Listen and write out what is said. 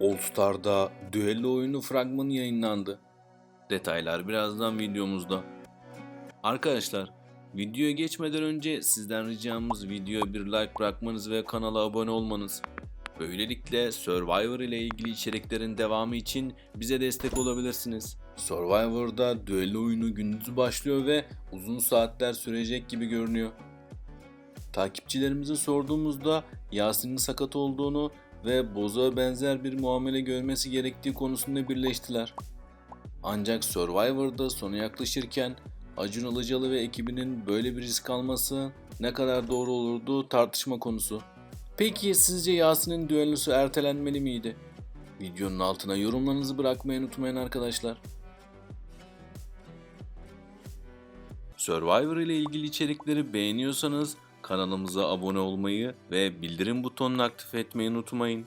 All Star'da düello oyunu fragmanı yayınlandı. Detaylar birazdan videomuzda. Arkadaşlar, videoya geçmeden önce sizden ricamız videoya bir like bırakmanız ve kanala abone olmanız. Böylelikle Survivor ile ilgili içeriklerin devamı için bize destek olabilirsiniz. Survivor'da düello oyunu gündüz başlıyor ve uzun saatler sürecek gibi görünüyor. Takipçilerimize sorduğumuzda Yasin'in sakat olduğunu ve bozuğa benzer bir muamele görmesi gerektiği konusunda birleştiler. Ancak Survivor'da sona yaklaşırken Acun Ilıcalı ve ekibinin böyle bir risk alması ne kadar doğru olurdu tartışma konusu. Peki sizce Yasin'in düellosu ertelenmeli miydi? Videonun altına yorumlarınızı bırakmayı unutmayın arkadaşlar. Survivor ile ilgili içerikleri beğeniyorsanız kanalımıza abone olmayı ve bildirim butonunu aktif etmeyi unutmayın.